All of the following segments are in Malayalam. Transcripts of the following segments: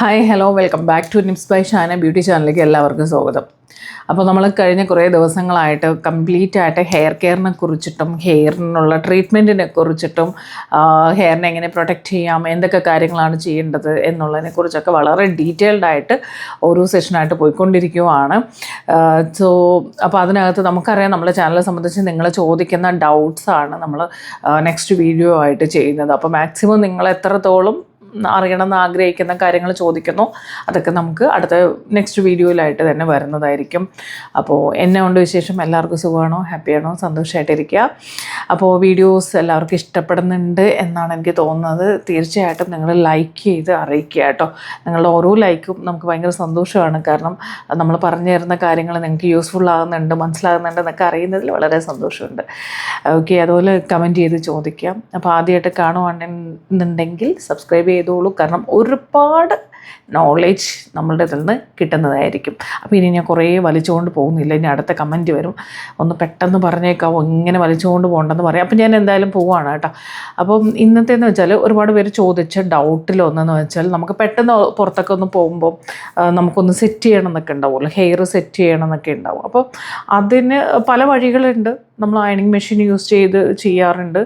Hi hello welcome back to nips by Shana beauty ചാനലിലേക്ക് എല്ലാവർക്കും സ്വാഗതം. അപ്പോൾ നമ്മൾ കഴിഞ്ഞ കുറേ ദിവസങ്ങളായിട്ട് കംപ്ലീറ്റ് ആയിട്ട് ഹെയർ കെയറിനെ കുറിച്ചിട്ടും ഹെയറിനുള്ള ട്രീറ്റ്മെന്റിനെ കുറിച്ചിട്ടും ഹെയറിനെ എങ്ങനെ പ്രൊട്ടക്റ്റ് ചെയ്യാം എന്തൊക്കെ കാര്യങ്ങളാണ് ചെയ്യേണ്ടത് എന്നുള്ളതിനെ കുറിച്ചൊക്കെ വളരെ ഡീറ്റെയിൽഡ് ആയിട്ട് ഓരോ സെഷനായിട്ട് പോയിക്കൊണ്ടിരിക്കുവാണ്. സോ അപ്പോൾ അതിനകത്ത് നമുക്കറിയാം നമ്മുടെ ചാനലിനെ സംബന്ധിച്ച് നിങ്ങൾ ചോദിക്കുന്ന ഡൗട്ട്സാണ് നമ്മൾ നെക്സ്റ്റ് വീഡിയോ ആയിട്ട് ചെയ്യുന്നത്. അപ്പോൾ മാക്സിമം നിങ്ങൾ എത്രത്തോളം അറിയണം എന്ന് ആഗ്രഹിക്കുന്ന കാര്യങ്ങൾ ചോദിക്കുന്നു. അതൊക്കെ നമുക്ക് അടുത്ത നെക്സ്റ്റ് വീഡിയോയിലായിട്ട് തന്നെ വരുന്നതായിരിക്കും. അപ്പോൾ എന്നെ കൊണ്ട് വിശേഷം എല്ലാവർക്കും സുഖമാണോ? ഹാപ്പിയാണോ സന്തോഷമായിട്ടിരിക്കുക അപ്പോൾ വീഡിയോസ് എല്ലാവർക്കും ഇഷ്ടപ്പെടുന്നുണ്ട് എന്നാണ് എനിക്ക് തോന്നുന്നത്. തീർച്ചയായിട്ടും നിങ്ങൾ ലൈക്ക് ചെയ്ത് അറിയിക്കുക കേട്ടോ. നിങ്ങളുടെ ഓരോ ലൈക്കും നമുക്ക് ഭയങ്കര സന്തോഷമാണ്. കാരണം നമ്മൾ പറഞ്ഞു തരുന്ന കാര്യങ്ങൾ നിങ്ങൾക്ക് യൂസ്ഫുൾ ആകുന്നുണ്ട് മനസ്സിലാകുന്നുണ്ട് എന്നൊക്കെ അറിയുന്നതിൽ വളരെ സന്തോഷമുണ്ട്. ഓക്കെ അതുപോലെ കമന്റ് ചെയ്ത് ചോദിക്കാം. അപ്പോൾ ആദ്യമായിട്ട് കാണുവാണെന്നുണ്ടെങ്കിൽ സബ്സ്ക്രൈബ് ചെയ്തോളൂ. കാരണം ഒരുപാട് നോളേജ് നമ്മളുടെ ഇതിൽ നിന്ന് കിട്ടുന്നതായിരിക്കും. അപ്പോൾ ഇനി ഞാൻ കുറേ വലിച്ചുകൊണ്ട് പോകുന്നില്ല. ഇനി അടുത്ത കമന്റ് വരും. ഒന്ന് പെട്ടെന്ന് പറഞ്ഞേക്കാവോ ഇങ്ങനെ വലിച്ചുകൊണ്ട് പോകണ്ടെന്ന് പറയാം. അപ്പം ഞാൻ എന്തായാലും പോവാണ് കേട്ടോ. അപ്പം ഇന്നത്തേന്ന് വെച്ചാൽ ഒരുപാട് പേര് ചോദിച്ച ഡൗട്ടിലൊന്നെന്ന് വെച്ചാൽ നമുക്ക് പെട്ടെന്ന് പുറത്തൊക്കെ ഒന്ന് പോകുമ്പോൾ നമുക്കൊന്ന് സെറ്റ് ചെയ്യണം എന്നൊക്കെ ഉണ്ടാവുമല്ലോ. ഹെയർ സെറ്റ് ചെയ്യണം എന്നൊക്കെ ഉണ്ടാവും. അപ്പോൾ അതിന് പല വഴികളുണ്ട്. നമ്മൾ അയണിങ് മെഷീൻ യൂസ് ചെയ്ത് ചെയ്യാറുണ്ട്.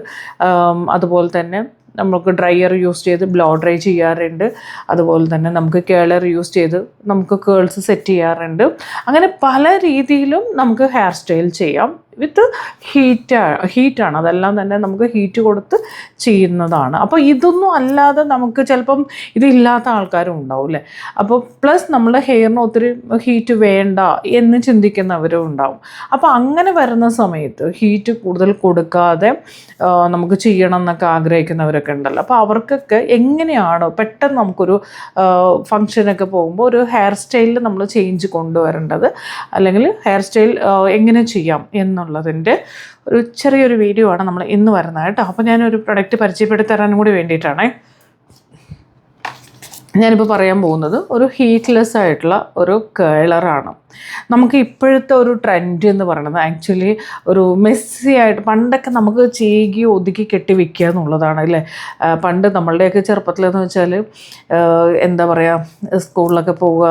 അതുപോലെ തന്നെ നമുക്ക് ഡ്രയർ യൂസ് ചെയ്ത് ബ്ലോ ഡ്രൈ ചെയ്യാറുണ്ട്. അതുപോലെ തന്നെ നമുക്ക് കേളർ യൂസ് ചെയ്ത് നമുക്ക് കേൾസ് സെറ്റ് ചെയ്യാറുണ്ട്. അങ്ങനെ പല രീതിയിലും നമുക്ക് ഹെയർ സ്റ്റൈൽ ചെയ്യാം. വിത്ത് ഹീറ്റ് ഹീറ്റാണ് അതെല്ലാം തന്നെ നമുക്ക് ഹീറ്റ് കൊടുത്ത് ചെയ്യുന്നതാണ്. അപ്പോൾ ഇതൊന്നും അല്ലാതെ നമുക്ക് ചിലപ്പം ഇതില്ലാത്ത ആൾക്കാരും ഉണ്ടാവും അല്ലേ അപ്പോൾ പ്ലസ് നമ്മുടെ ഹെയറിന് ഒത്തിരി ഹീറ്റ് വേണ്ട എന്ന് ചിന്തിക്കുന്നവരും ഉണ്ടാവും. അപ്പോൾ അങ്ങനെ വരുന്ന സമയത്ത് ഹീറ്റ് കൂടുതൽ കൊടുക്കാതെ നമുക്ക് ചെയ്യണം എന്നൊക്കെ ആഗ്രഹിക്കുന്നവരൊക്കെ ഉണ്ടല്ലോ. അപ്പോൾ അവർക്കൊക്കെ എങ്ങനെയാണ് പെട്ടെന്ന് നമുക്കൊരു ഫങ്ഷനൊക്കെ പോകുമ്പോൾ ഒരു ഹെയർ സ്റ്റൈലിൽ നമ്മൾ ചേഞ്ച് കൊണ്ടുവരേണ്ടത്. അല്ലെങ്കിൽ ഹെയർ സ്റ്റൈൽ എങ്ങനെ ചെയ്യാം എന്നുള്ളതിന്റെ ഒരു ചെറിയൊരു വീഡിയോ ആണ് നമ്മൾ ഇന്ന് വരുന്നത് കേട്ടോ. അപ്പോൾ ഞാനൊരു പ്രൊഡക്റ്റ് പരിചയപ്പെടുത്തി തരാനും കൂടി വേണ്ടിയിട്ടാണേ. ഞാനിപ്പോൾ പറയാൻ പോകുന്നത് ഒരു ഹീറ്റ്ലെസ് ആയിട്ടുള്ള ഒരു കേളറാണ് നമുക്ക് ഇപ്പോഴത്തെ ഒരു ട്രെൻഡ് എന്ന് പറയുന്നത് ആക്ച്വലി ഒരു മെസ്സി ആയിട്ട് പണ്ടൊക്കെ നമുക്ക് ചീകി ഒതുക്കി കെട്ടി വയ്ക്കുക എന്നുള്ളതാണ് അല്ലേ? പണ്ട് നമ്മളുടെയൊക്കെ ചെറുപ്പത്തിലെന്ന് വെച്ചാൽ എന്താ പറയുക സ്കൂളിലൊക്കെ പോവുക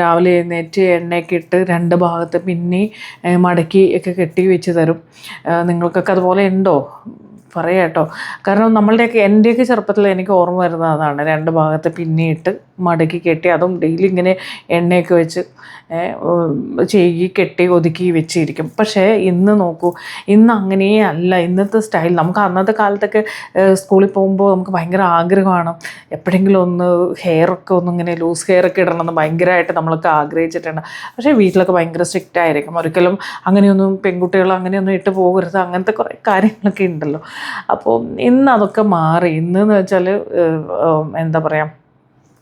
രാവിലെ എഴുന്നേറ്റ് എണ്ണയൊക്കെ ഇട്ട് രണ്ട് ഭാഗത്ത് പിന്നി മടക്കി ഒക്കെ കെട്ടി വെച്ച് തരും. നിങ്ങൾക്കൊക്കെ അതുപോലെ ഉണ്ടോ? പറയാം കേട്ടോ. കാരണം നമ്മളുടെയൊക്കെ എന്റെയൊക്കെ ചെറുപ്പത്തിൽ എനിക്ക് ഓർമ്മ വരുന്നത് അതാണ്. രണ്ട് ഭാഗത്ത് പിന്നിയിട്ട് മടക്കി കെട്ടി അതും ഡെയിലി ഇങ്ങനെ എണ്ണയൊക്കെ വെച്ച് ചെയ്യി കെട്ടി ഒതുക്കി വെച്ചിരിക്കും. പക്ഷേ ഇന്ന് നോക്കൂ ഇന്ന് അങ്ങനെയേ അല്ല. ഇന്നത്തെ സ്റ്റൈൽ നമുക്ക് അന്നത്തെ കാലത്തൊക്കെ സ്കൂളിൽ പോകുമ്പോൾ നമുക്ക് ഭയങ്കര ആഗ്രഹമാണ്. എപ്പോഴെങ്കിലും ഒന്ന് ഹെയറൊക്കെ ഒന്ന് ഇങ്ങനെ ലൂസ് ഹെയർ ഒക്കെ ഇടണമെന്ന് ഭയങ്കരമായിട്ട് നമ്മളൊക്കെ ആഗ്രഹിച്ചിട്ടുണ്ട്. പക്ഷേ വീട്ടിലൊക്കെ ഭയങ്കര സ്ട്രിക്റ്റ് ആയിരിക്കും. ഒരിക്കലും അങ്ങനെയൊന്നും പെൺകുട്ടികൾ അങ്ങനെയൊന്നും ഇട്ട് പോകരുത്. അങ്ങനത്തെ കുറേ കാര്യങ്ങളൊക്കെ ഉണ്ടല്ലോ. അപ്പോൾ ഇന്ന് അതൊക്കെ മാറി ഇന്ന് എന്ന് വെച്ചാൽ എന്താ പറയുക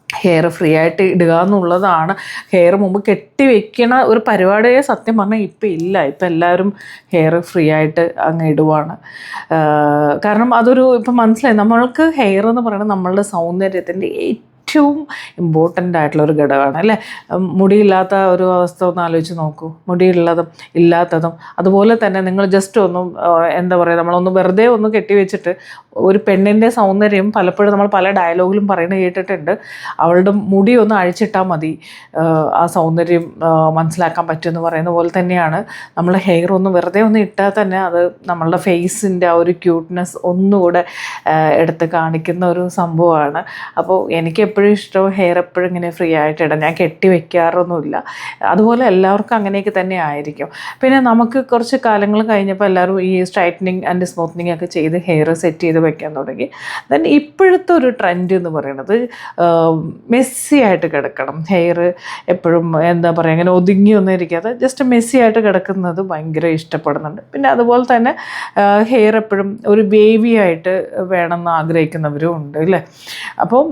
ഹെയർ ഫ്രീ ആയിട്ട് ഇടുക എന്നുള്ളതാണ്. ഹെയർ മുമ്പ് കെട്ടി വെക്കണ ഒരു പരിപാടിയെ സത്യം പറഞ്ഞാൽ ഇപ്പം ഇല്ല. ഇപ്പം എല്ലാവരും ഹെയർ ഫ്രീ ആയിട്ട് അങ്ങ് ഇടുവാണ്. കാരണം അതൊരു ഇപ്പം മനസ്സിലായി. നമ്മൾക്ക് ഹെയർ എന്ന് പറയുന്നത് നമ്മളുടെ സൗന്ദര്യത്തിന്റെ ഏറ്റവും ഇമ്പോർട്ടന്റ് ആയിട്ടുള്ള ഒരു ഘടകമാണ് അല്ലേ? മുടിയില്ലാത്ത ഒരു അവസ്ഥ ഒന്ന് ആലോചിച്ച് നോക്കൂ. മുടിയുള്ളതും ഇല്ലാത്തതും അതുപോലെ തന്നെ നിങ്ങൾ ജസ്റ്റ് ഒന്നും എന്താ പറയുക നമ്മളൊന്ന് വെറുതെ ഒന്ന് കെട്ടിവെച്ചിട്ട് ഒരു പെണ്ണിന്റെ സൗന്ദര്യം പലപ്പോഴും നമ്മൾ പല ഡയലോഗിലും പറയുന്നത് കേട്ടിട്ടുണ്ട്. അവളുടെ മുടി ഒന്ന് അഴിച്ചിട്ടാൽ മതി ആ, സൗന്ദര്യം മനസ്സിലാക്കാൻ പറ്റുമെന്ന് പറയുന്ന പോലെ തന്നെയാണ്. നമ്മൾ ഹെയർ ഒന്ന് വെറുതെ ഒന്ന് ഇട്ടാൽ തന്നെ അത് നമ്മളുടെ ഫേസിന്റെ ആ ഒരു ക്യൂട്ട്നെസ് ഒന്നുകൂടെ എടുത്ത് കാണിക്കുന്ന ഒരു സംഭവമാണ്. അപ്പോൾ എനിക്ക് ഇഷ്ടം ഹെയർ എപ്പോഴും ഇങ്ങനെ ഫ്രീ ആയിട്ട് ഇടാം ഞാൻ കെട്ടി വെക്കാറൊന്നുമില്ല. അതുപോലെ എല്ലാവർക്കും അങ്ങനെയൊക്കെ തന്നെ ആയിരിക്കും. പിന്നെ നമുക്ക് കുറച്ച് കാലങ്ങൾ കഴിഞ്ഞപ്പോൾ എല്ലാവരും ഈ സ്ട്രൈറ്റനിങ് ആൻഡ് സ്മൂത്തനിങ് ഒക്കെ ചെയ്ത് ഹെയർ സെറ്റ് ചെയ്ത് വെക്കാൻ തുടങ്ങി. ദെൻ ഇപ്പോഴത്തെ ഒരു ട്രെൻഡ് എന്ന് പറയുന്നത് മെസ്സി ആയിട്ട് കിടക്കണം. ഹെയർ എപ്പോഴും എന്താ പറയുക അങ്ങനെ ഒതുങ്ങി ഒന്നും ഇരിക്കാതെ ജസ്റ്റ് മെസ്സി ആയിട്ട് കിടക്കുന്നത് ഭയങ്കര ഇഷ്ടപ്പെടുന്നുണ്ട്. പിന്നെ അതുപോലെ തന്നെ ഹെയർ എപ്പോഴും ഒരു വേവി ആയിട്ട് വേണമെന്ന് ആഗ്രഹിക്കുന്നവരും ഉണ്ട് അല്ലേ? അപ്പം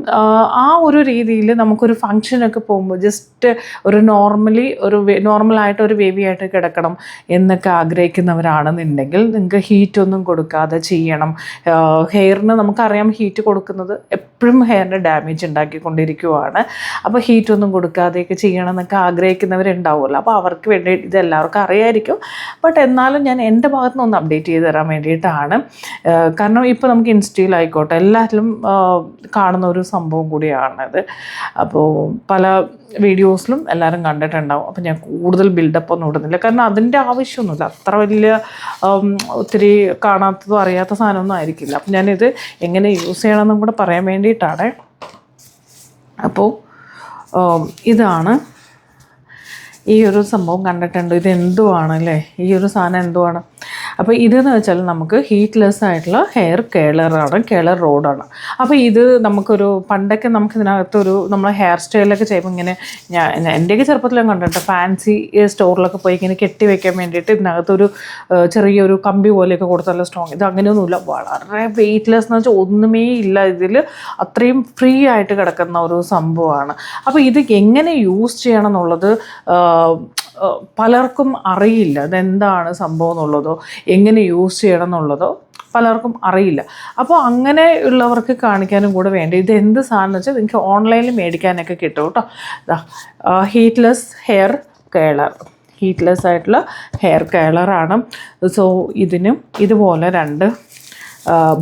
ആ ഒരു രീതിയിൽ നമുക്കൊരു ഫങ്ഷനൊക്കെ പോകുമ്പോൾ ജസ്റ്റ് ഒരു നോർമലി ഒരു നോർമലായിട്ട് ഒരു വേവി ആയിട്ട് കിടക്കണം എന്നൊക്കെ ആഗ്രഹിക്കുന്നവരാണെന്നുണ്ടെങ്കിൽ നിങ്ങൾക്ക് ഹീറ്റ് ഒന്നും കൊടുക്കാതെ ചെയ്യണം. ഹെയറിന് നമുക്കറിയാം ഹീറ്റ് കൊടുക്കുന്നത് എപ്പോഴും ഹെയറിന് ഡാമേജ് ഉണ്ടാക്കിക്കൊണ്ടിരിക്കുവാണ്. അപ്പോൾ ഹീറ്റ് ഒന്നും കൊടുക്കാതെയൊക്കെ ചെയ്യണം എന്നൊക്കെ ആഗ്രഹിക്കുന്നവരുണ്ടാവുമല്ലോ. അപ്പോൾ അവർക്ക് വേണ്ടി ഇത് എല്ലാവർക്കും അറിയായിരിക്കും. ബട്ട് എന്നാലും ഞാൻ എന്റെ ഭാഗത്ത് നിന്ന് ഒന്ന് അപ്ഡേറ്റ് ചെയ്ത് തരാൻ വേണ്ടിയിട്ടാണ്. കാരണം ഇപ്പോൾ നമുക്ക് ഇൻസ്റ്റയിലായിക്കോട്ടെ ആ, കാണുന്ന ഒരു സംഭവം കൂടിയാണ്. ഇത് അപ്പോൾ പല വീഡിയോസിലും എല്ലാവരും കണ്ടിട്ടുണ്ടാവും. അപ്പോൾ ഞാൻ കൂടുതൽ ബിൽഡപ്പ് ഒന്നും ഇടുന്നില്ല. കാരണം അതിന്റെ ആവശ്യമൊന്നുമില്ല. അത്ര വലിയ ഒത്തിരി കാണാത്തതോ അറിയാത്ത സാധനമൊന്നും ആയിരിക്കില്ല. അപ്പം ഞാനിത് എങ്ങനെ യൂസ് ചെയ്യണമെന്നും കൂടെ പറയാൻ വേണ്ടിയിട്ടാണ്. അപ്പോൾ ഇതാണ്. ഈ ഒരു സംഭവം കണ്ടിട്ടുണ്ട്. ഇത് ഈ ഒരു സാധനം എന്തുവാണ്? അപ്പോൾ ഇതെന്ന് വെച്ചാൽ നമുക്ക് ഹീറ്റ്ലെസ് ആയിട്ടുള്ള ഹെയർ കേളറാണ് കേളർ റോഡാണ് അപ്പോൾ ഇത് നമുക്കൊരു പണ്ടൊക്കെ നമുക്ക് ഇതിനകത്തൊരു നമ്മൾ ഹെയർ സ്റ്റൈലൊക്കെ ചെയ്യുമ്പോൾ ഇങ്ങനെ ഞാൻ എന്റെയൊക്കെ ചെറുപ്പത്തിലും കണ്ടിട്ട് ഫാൻസി സ്റ്റോറിലൊക്കെ പോയി ഇങ്ങനെ കെട്ടി വെക്കാൻ വേണ്ടിയിട്ട് ഇതിനകത്തൊരു ചെറിയൊരു കമ്പി പോലെയൊക്കെ കൊടുത്തല്ല സ്ട്രോങ് ഇത് അങ്ങനെയൊന്നുമില്ല വളരെ വെയ്റ്റ്ലെസ് എന്ന് വെച്ചാൽ ഒന്നുമേ ഇല്ല ഇതിൽ അത്രയും ഫ്രീ ആയിട്ട് കിടക്കുന്ന ഒരു സംഭവമാണ്. അപ്പോൾ ഇത് എങ്ങനെ യൂസ് ചെയ്യണം എന്നുള്ളത് പലർക്കും അറിയില്ല അതെന്താണ് സംഭവം എന്നുള്ളതോ എങ്ങനെ യൂസ് ചെയ്യണം എന്നുള്ളതോ പലർക്കും അറിയില്ല. അപ്പോൾ അങ്ങനെ ഉള്ളവർക്ക് കാണിക്കാനും കൂടെ വേണ്ട. ഇത് എന്ത് സാധനം വെച്ചാൽ നിങ്ങൾക്ക് ഓൺലൈനിൽ മേടിക്കാനൊക്കെ കിട്ടും കേട്ടോ. ഹീറ്റ്ലെസ് ഹെയർ കേളർ ഹീറ്റ്ലെസ് ആയിട്ടുള്ള ഹെയർ കേളറാണ് സോ ഇതിനും ഇതുപോലെ രണ്ട്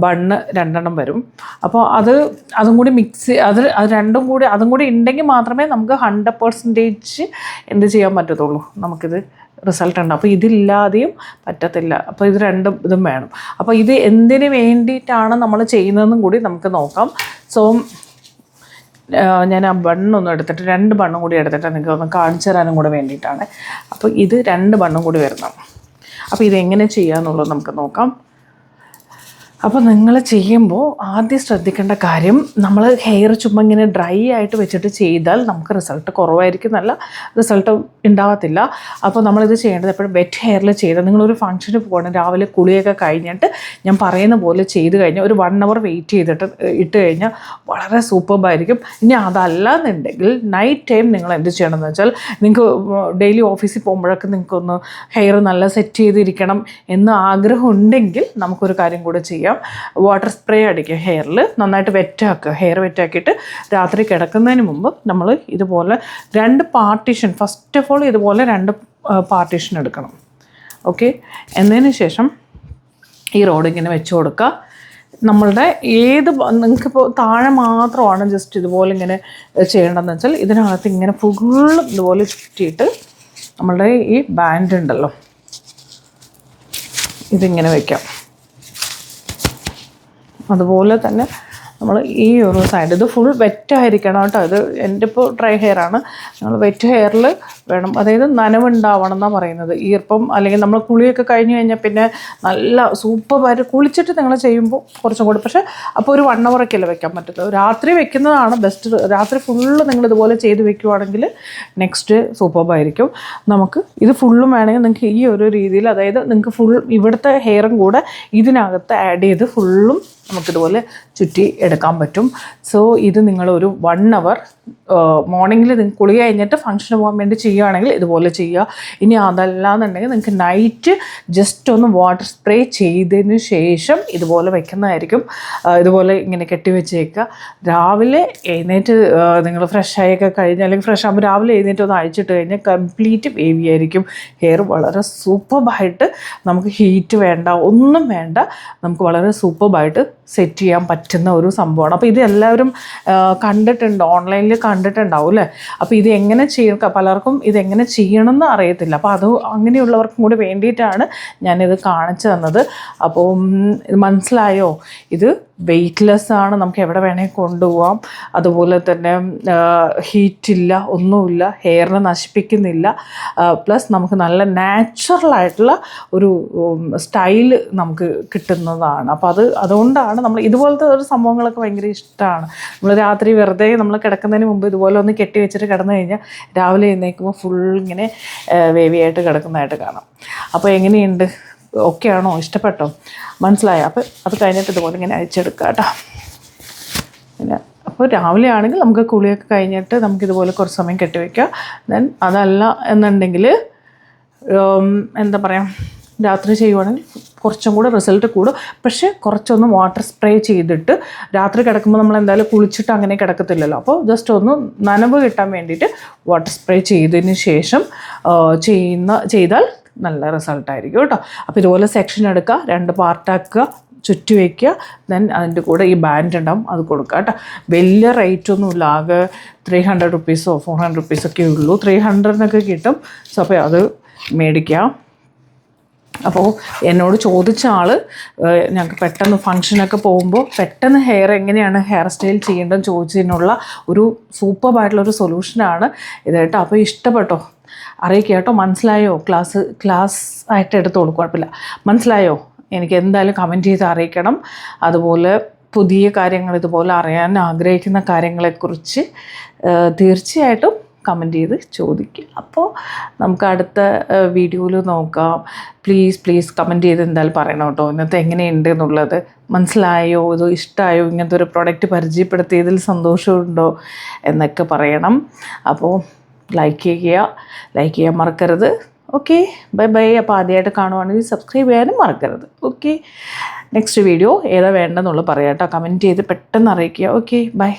ബണ്ണ് രണ്ടെണ്ണം വരും. അപ്പോൾ അത് അതും കൂടി മിക്സ് അത് അത് രണ്ടും കൂടി അതും കൂടി ഉണ്ടെങ്കിൽ മാത്രമേ നമുക്ക് ഹൺഡ്രഡ് പെർസെന്റേജ് എന്ത് ചെയ്യാൻ പറ്റത്തുള്ളൂ. നമുക്കിത് റിസൾട്ട് ഉണ്ട്. അപ്പോൾ ഇതില്ലാതെയും പറ്റത്തില്ല. അപ്പോൾ ഇത് രണ്ടും ഇതും വേണം. അപ്പോൾ ഇത് എന്തിനു വേണ്ടിയിട്ടാണ് നമ്മൾ ചെയ്യുന്നതെന്നും കൂടി നമുക്ക് നോക്കാം. സോ ഞാൻ ആ ബണ്ണൊന്നും എടുത്തിട്ട് രണ്ട് ബണ്ണും കൂടി എടുത്തിട്ട് നിങ്ങൾക്ക് ഒന്ന് കാണിച്ചു തരാനും കൂടെ വേണ്ടിയിട്ടാണ്. അപ്പോൾ ഇത് രണ്ട് ബണ്ണും കൂടി വരണം. അപ്പോൾ ഇതെങ്ങനെ ചെയ്യാമെന്നുള്ളത് നമുക്ക് നോക്കാം. അപ്പോൾ നിങ്ങൾ ചെയ്യുമ്പോൾ ആദ്യം ശ്രദ്ധിക്കേണ്ട കാര്യം നമ്മൾ ഹെയർ ചുമ്മാ ഇങ്ങനെ ഡ്രൈ ആയിട്ട് വെച്ചിട്ട് ചെയ്താൽ നമുക്ക് റിസൾട്ട് കുറവായിരിക്കും. നല്ല റിസൾട്ട് ഉണ്ടാവത്തില്ല. അപ്പോൾ നമ്മളിത് ചെയ്യേണ്ടത് എപ്പോഴും വെറ്റ് ഹെയറിൽ ചെയ്താൽ നിങ്ങളൊരു ഫംഗ്ഷന് പോകണം. രാവിലെ കുളിയൊക്കെ കഴിഞ്ഞിട്ട് ഞാൻ പറയുന്ന പോലെ ചെയ്ത് കഴിഞ്ഞാൽ ഒരു വൺ അവർ വെയിറ്റ് ചെയ്തിട്ട് ഇട്ട് കഴിഞ്ഞാൽ വളരെ സൂപ്പർബായിരിക്കും ഇനി അതല്ല എന്നുണ്ടെങ്കിൽ നൈറ്റ് ടൈം നിങ്ങൾ എന്ത് ചെയ്യണമെന്ന് വെച്ചാൽ നിങ്ങൾക്ക് ഡെയിലി ഓഫീസിൽ പോകുമ്പോഴൊക്കെ നിങ്ങൾക്കൊന്ന് ഹെയർ നല്ല സെറ്റ് ചെയ്തിരിക്കണം എന്ന് ആഗ്രഹം ഉണ്ടെങ്കിൽ നമുക്കൊരു കാര്യം കൂടെ ചെയ്യാം. വാട്ടർ സ്പ്രേ അടിക്കുക ഹെയറിൽ നന്നായിട്ട് വെറ്റാക്കുക ഹെയർ വെറ്റാക്കിയിട്ട് രാത്രി കിടക്കുന്നതിന് മുമ്പ് നമ്മൾ ഇതുപോലെ രണ്ട് പാർട്ടീഷൻ ഫസ്റ്റ് ഓഫ് ഓൾ ഇതുപോലെ രണ്ട് പാർട്ടീഷൻ എടുക്കണം. ഓക്കെ എന്നതിന് ശേഷം ഈ റോഡ് ഇങ്ങനെ വെച്ച് കൊടുക്കുക. നമ്മളുടെ ഏത് നിങ്ങൾക്കിപ്പോൾ താഴെ മാത്രമാണ് ജസ്റ്റ് ഇതുപോലെ ഇങ്ങനെ ചെയ്യേണ്ടതെന്ന് വെച്ചാൽ ഇതിനകത്ത് ഇങ്ങനെ ഫുള്ളും ഇതുപോലെ ചുറ്റിയിട്ട് നമ്മളുടെ ഈ ബാൻഡ് ഉണ്ടല്ലോ. ഇതിങ്ങനെ വയ്ക്കാം അതുപോലെ തന്നെ നമ്മൾ ഈ ഒരു സൈഡ് ഇത് ഫുൾ വെറ്റായിരിക്കണം കേട്ടോ. ഇത് എന്റെ ഇപ്പോൾ ഡ്രൈ ഹെയർ ആണ് നമ്മൾ വെറ്റ് ഹെയറിൽ വേണം. അതായത് നനവുണ്ടാവണം എന്നാണ് പറയുന്നത്. ഈർപ്പം അല്ലെങ്കിൽ നമ്മൾ കുളിയൊക്കെ കഴിഞ്ഞ് കഴിഞ്ഞാൽ പിന്നെ നല്ല സൂപ്പർ വര കുളിച്ചിട്ട് നിങ്ങൾ ചെയ്യുമ്പോൾ കുറച്ചും കൂടി. പക്ഷേ അപ്പോൾ ഒരു വൺ അവറൊക്കെയല്ലേ വെക്കാൻ പറ്റത്തുള്ളൂ. രാത്രി വെക്കുന്നതാണ് ബെസ്റ്റ് രാത്രി ഫുള്ള് നിങ്ങൾ ഇതുപോലെ ചെയ്ത് വെക്കുവാണെങ്കിൽ നെക്സ്റ്റ് സൂപ്പറായിരിക്കും നമുക്ക് ഇത് ഫുള്ളും വേണമെങ്കിൽ നിങ്ങൾക്ക് ഈ ഒരു രീതിയിൽ അതായത് നിങ്ങൾക്ക് ഫുൾ ഇവിടുത്തെ ഹെയറും കൂടെ ഇതിനകത്ത് ആഡ് ചെയ്ത് ഫുള്ളും നമുക്കിതുപോലെ ചുറ്റി എടുക്കാൻ പറ്റും. സോ ഇത് നിങ്ങൾ ഒരു വൺ അവർ മോർണിംഗിൽ നിങ്ങൾക്ക് കുളി കഴിഞ്ഞിട്ട് ഫംഗ്ഷന് പോകാൻ വേണ്ടി ചെയ്യുകയാണെങ്കിൽ ഇതുപോലെ ചെയ്യുക. ഇനി അതല്ലാന്നുണ്ടെങ്കിൽ നിങ്ങൾക്ക് നൈറ്റ് ജസ്റ്റ് ഒന്ന് വാട്ടർ സ്പ്രേ ചെയ്തതിന് ശേഷം ഇതുപോലെ വെക്കുന്നതായിരിക്കും. ഇതുപോലെ ഇങ്ങനെ കെട്ടി വെച്ചേക്കുക. രാവിലെ എഴുന്നേറ്റ് നിങ്ങൾ ഫ്രഷ് ആയൊക്കെ കഴിഞ്ഞ് അല്ലെങ്കിൽ ഫ്രഷ് ആകുമ്പോൾ രാവിലെ എഴുന്നേറ്റ് ഒന്ന് അഴിച്ചിട്ട് കഴിഞ്ഞാൽ കംപ്ലീറ്റ് വേവി ആയിരിക്കും. ഹെയർ വളരെ സൂപ്പർബായിട്ട് നമുക്ക് ഹീറ്റ് വേണ്ട ഒന്നും വേണ്ട നമുക്ക് വളരെ സൂപ്പർബായിട്ട് സെറ്റ് ചെയ്യാൻ പറ്റുന്ന ഒരു സംഭവമാണ്. അപ്പോൾ ഇത് എല്ലാവരും കണ്ടിട്ടുണ്ട് ഓൺലൈനിൽ കണ്ടിട്ടുണ്ടാവും അല്ലേ അപ്പോൾ ഇത് എങ്ങനെ ചെയ്യുക പലർക്കും ഇതെങ്ങനെ എങ്ങനെ ചെയ്യണം എന്ന് അറിയത്തില്ല. അപ്പോൾ അത് അങ്ങനെയുള്ളവർക്കും കൂടി വേണ്ടിയിട്ടാണ് ഞാനിത് കാണിച്ചു തന്നത്. അപ്പോൾ മനസ്സിലായോ? ഇത് വെയ്റ്റ്ലെസ് ആണ്. നമുക്ക് എവിടെ വേണമെങ്കിൽ കൊണ്ടുപോകാം അതുപോലെ തന്നെ ഹീറ്റില്ല ഒന്നുമില്ല ഹെയറിനെ നശിപ്പിക്കുന്നില്ല. പ്ലസ് നമുക്ക് നല്ല നാച്ചുറൽ ആയിട്ടുള്ള ഒരു സ്റ്റൈൽ നമുക്ക് കിട്ടുന്നതാണ്. അപ്പോൾ അത് അതുകൊണ്ടാണ് നമ്മൾ ഇതുപോലത്തെ ഒരു സംഭവങ്ങളൊക്കെ ഭയങ്കര ഇഷ്ടമാണ് നമ്മൾ രാത്രി വെറുതെ നമ്മൾ കിടക്കുന്നതിന് മുമ്പ് ഇതുപോലെ ഒന്ന് കെട്ടി വെച്ചിട്ട് കിടന്നു കഴിഞ്ഞാൽ രാവിലെ എഴുന്നേൽക്കുമ്പോൾ ഫുൾ ഇങ്ങനെ വേവിയായിട്ട് കിടക്കുന്നതായിട്ട് കാണാം. അപ്പോൾ എങ്ങനെയുണ്ട്? ഓക്കെ ആണോ ഇഷ്ടപ്പെട്ടോ? മനസ്സിലായോ? അപ്പോൾ അത് കഴിഞ്ഞിട്ട് ഇതുപോലെ ഇങ്ങനെ അയച്ചെടുക്കുക കേട്ടോ. പിന്നെ അപ്പോൾ രാവിലെ ആണെങ്കിൽ നമുക്ക് കുളിയൊക്കെ കഴിഞ്ഞിട്ട് നമുക്ക് ഇതുപോലെ കുറച്ച് സമയം കെട്ടിവെക്കാം ദെൻ അതല്ല എന്നുണ്ടെങ്കിൽ എന്താ പറയുക രാത്രി ചെയ്യുവാണെങ്കിൽ കുറച്ചും കൂടെ റിസൾട്ട് കൂടും. പക്ഷേ കുറച്ചൊന്ന് വാട്ടർ സ്പ്രേ ചെയ്തിട്ട് രാത്രി കിടക്കുമ്പോൾ നമ്മൾ എന്തായാലും കുളിച്ചിട്ട് അങ്ങനെ കിടക്കത്തില്ലല്ലോ. അപ്പോൾ ജസ്റ്റ് ഒന്ന് നനവ് കിട്ടാൻ വേണ്ടിയിട്ട് വാട്ടർ സ്പ്രേ ചെയ്തതിന് ശേഷം ചെയ്യുന്ന ചെയ്താൽ നല്ല റിസൾട്ടായിരിക്കും കേട്ടോ. അപ്പോൾ ഇതുപോലെ സെക്ഷൻ എടുക്കുക രണ്ട് പാർട്ടാക്കുക ചുറ്റി വയ്ക്കുക ദെൻ അതിന്റെ കൂടെ ഈ ബാൻഡ് ഉണ്ടാവും അത് കൊടുക്കുക കേട്ടോ. വലിയ റേറ്റ് ഒന്നുമില്ല ആകെ ത്രീ ഹൺഡ്രഡ് റുപ്പീസോ ഫോർ ഹൺഡ്രഡ് റുപ്പീസൊക്കെ ഉള്ളൂ. ത്രീ ഹൺഡ്രഡിനൊക്കെ കിട്ടും. സോ അപ്പോൾ അത് മേടിക്കാം. അപ്പോൾ എന്നോട് ചോദിച്ച ആൾ ഞങ്ങൾക്ക് പെട്ടെന്ന് ഫങ്ഷനൊക്കെ പോകുമ്പോൾ പെട്ടെന്ന് ഹെയർ എങ്ങനെയാണ് ഹെയർ സ്റ്റൈൽ ചെയ്യേണ്ടതെന്ന് ചോദിച്ചതിനുള്ള ഒരു സൂപ്പർബായിട്ടുള്ള ഒരു സൊല്യൂഷനാണ് ഇത് കേട്ടോ. അപ്പോൾ ഇഷ്ടപ്പെട്ടോ? അറിയിക്കുക കേട്ടോ മനസ്സിലായോ? ക്ലാസ് ക്ലാസ് ആയിട്ട് എടുത്തോളൂ കുഴപ്പമില്ല. മനസ്സിലായോ? എനിക്ക് എന്തായാലും കമന്റ് ചെയ്ത് അറിയിക്കണം. അതുപോലെ പുതിയ കാര്യങ്ങൾ ഇതുപോലെ അറിയാൻ ആഗ്രഹിക്കുന്ന കാര്യങ്ങളെക്കുറിച്ച് തീർച്ചയായിട്ടും കമന്റ് ചെയ്ത് ചോദിക്കുക. അപ്പോൾ നമുക്ക് അടുത്ത വീഡിയോയിൽ നോക്കാം. പ്ലീസ് പ്ലീസ് കമന്റ് ചെയ്ത് എന്തായാലും പറയണം കേട്ടോ. ഇന്നത്തെ എങ്ങനെയുണ്ട് എന്നുള്ളത്? മനസ്സിലായോ? ഇത് ഇഷ്ടമായോ ഇങ്ങനത്തെ ഒരു പ്രൊഡക്റ്റ് പരിചയപ്പെടുത്തിയതിൽ സന്തോഷമുണ്ടോ? എന്നൊക്കെ പറയണം. അപ്പോൾ ലൈക്ക് ചെയ്യുക. ലൈക്ക് ചെയ്യാൻ മറക്കരുത്. ഓക്കെ ബൈ ബൈ അപ്പോൾ ആദ്യമായിട്ട് കാണുവാണെങ്കിൽ സബ്സ്ക്രൈബ് ചെയ്യാനും മറക്കരുത്. ഓക്കെ നെക്സ്റ്റ് വീഡിയോ ഏതാ വേണ്ടെന്നുള്ളത് പറയാം കേട്ടോ. കമന്റ് ചെയ്ത് പെട്ടെന്ന് അറിയിക്കുക. Okay bye